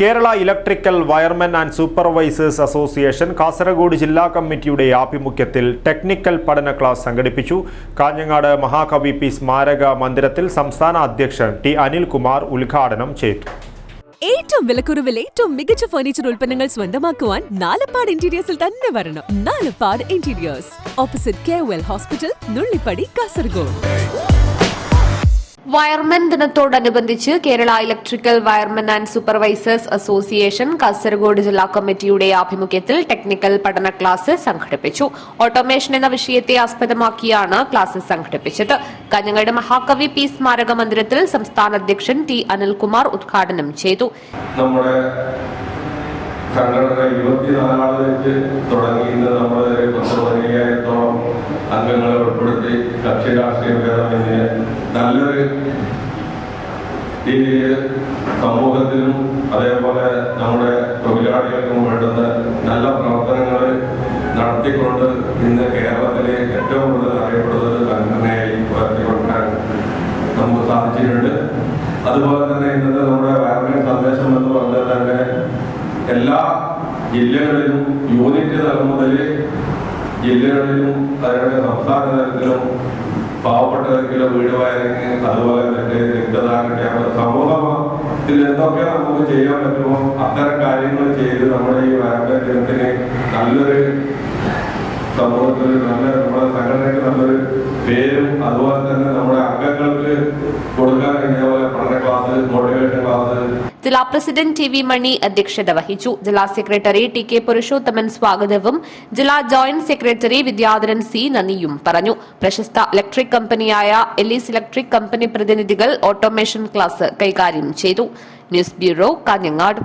Kerala electrical wiremen and supervisors association Kasaragod ജില്ലാ കമ്മിറ്റിയുടെ ആഭിമുഖ്യത്തിൽ ടെക്നിക്കൽ പഠന ക്ലാസ് സംഘടിപ്പിച്ചു. കാഞ്ഞങ്ങാട് മഹാകവി പി സ്മാരക മന്ദിരത്തിൽ സംസ്ഥാന അധ്യക്ഷൻ ടി അനിൽകുമാർ ഉദ്ഘാടനം ചെയ്തു. ഏറ്റവും വിലക്കുറവിൽ ഏറ്റവും മികച്ച ഫർണിച്ചർ ഉൽപ്പന്നങ്ങൾ സ്വന്തമാക്കുവാൻ നാലപ്പാട് ഇന്റീരിയേഴ്സിൽ തന്നെ വരണം. Nalappad interiors opposite K hospital Nullippady Kasaragod wiremen ദിനത്തോടനുബന്ധിച്ച് Kerala electrical wiremen and supervisors association Kasaragod ജില്ലാ കമ്മിറ്റിയുടെ ആഭിമുഖ്യത്തിൽ ടെക്നിക്കൽ പഠന ക്ലാസ് സംഘടിപ്പിച്ചു. ഓട്ടോമേഷൻ എന്ന വിഷയത്തെ ആസ്പദമാക്കിയാണ് ക്ലാസ് സംഘടിപ്പിച്ചത്. കഞ്ഞങ്ങാട് മഹാകവി പി സ്മാരക മന്ദിരത്തിൽ സംസ്ഥാന അധ്യക്ഷൻ ടി അനിൽകുമാർ ഉദ്ഘാടനം ചെയ്തു. നമ്മുടെ സംഘടന ഇരുപത്തിനാലാൾ വെച്ച് തുടങ്ങി ഇന്ന് കക്ഷി രാഷ്ട്രീയ ഭേദമന്യേ നല്ലൊരു രീതിയിൽ സമൂഹത്തിനും അതേപോലെ നമ്മുടെ തൊഴിലാളികൾക്കും വേണ്ടുന്ന നല്ല പ്രവർത്തനങ്ങൾ നടത്തിക്കൊണ്ട് ഇന്ന് കേരളത്തിലെ ഏറ്റവും കൂടുതൽ അറിയപ്പെടുന്ന ഒരു സംഘടനയായി ഉയർത്തിക്കൊണ്ടാൻ നമുക്ക് സാധിച്ചിട്ടുണ്ട്. അതുപോലെ തന്നെ ഇന്നത്തെ നമ്മുടെ വയറിന് സന്ദേശം എന്ന് പറഞ്ഞാൽ തന്നെ എല്ലാ ജില്ലകളിലും യൂണിറ്റ് തലം മുതൽ ജില്ലകളിലും അതിനുള്ള സംസ്ഥാന തലത്തിലും പാവപ്പെട്ടവർക്കുള്ള വീട് വയറിങ് അതുപോലെ തന്നെ രക്തദാന ക്യാമ്പ് സമൂഹത്തിൽ എന്തൊക്കെ നമുക്ക് ചെയ്യാൻ പറ്റുമോ അത്തരം കാര്യങ്ങൾ ചെയ്ത് നമ്മുടെ ഈ വയറിന്റെ നല്ലൊരു സമൂഹത്തിൽ നല്ല നമ്മുടെ സംഘടനയ്ക്ക് നല്ലൊരു പേരും അതുപോലെ തന്നെ നമ്മുടെ അംഗങ്ങൾക്ക് കൊടുക്കാൻ ഇതേപോലെ പഠന ക്ലാസ് മോട്ടിവേഷൻ ജില്ലാ പ്രസിഡന്റ് ടി വി മണി അധ്യക്ഷത വഹിച്ചു. ജില്ലാ സെക്രട്ടറി ടി കെ പുരുഷോത്തമൻ സ്വാഗതവും ജില്ലാ ജോയിന്റ് സെക്രട്ടറി വിദ്യാധരൻ സി നന്ദിയും പറഞ്ഞു. പ്രശസ്ത ഇലക്ട്രിക് കമ്പനിയായ എലീസ് ഇലക്ട്രിക് കമ്പനി പ്രതിനിധികൾ ഓട്ടോമേഷൻ ക്ലാസ് കൈകാര്യം ചെയ്തു. News bureau Kanhangad.